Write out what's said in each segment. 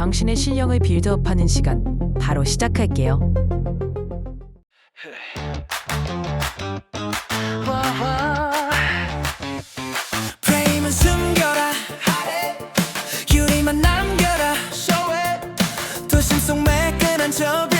당신의 실력을 빌드업하는 시간 바로 시작할게요. 저빌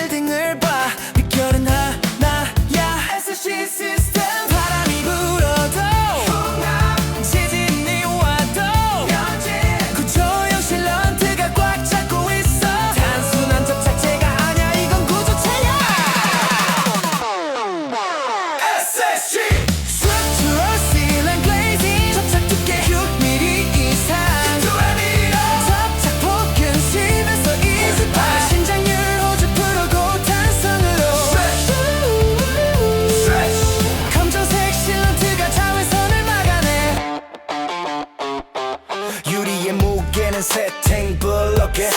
무게는 세팅 블록에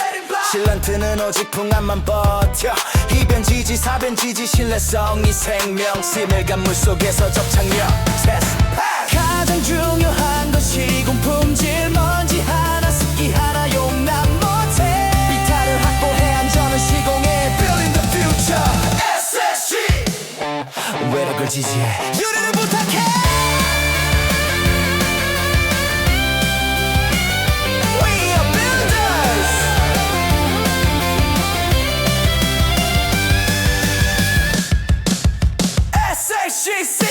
실런트는 오직 풍압만 버텨. 이변지지 사변지지 신뢰성이 생명 스밀감 물속에서 접착력. 테스트 가장 중요한 건 시공품질 먼지 하나 습기 하나 용납 못해. 이탈을 확보해 안전은 시공에 Building the future. SSG 왜 그걸 지지해 Jesus.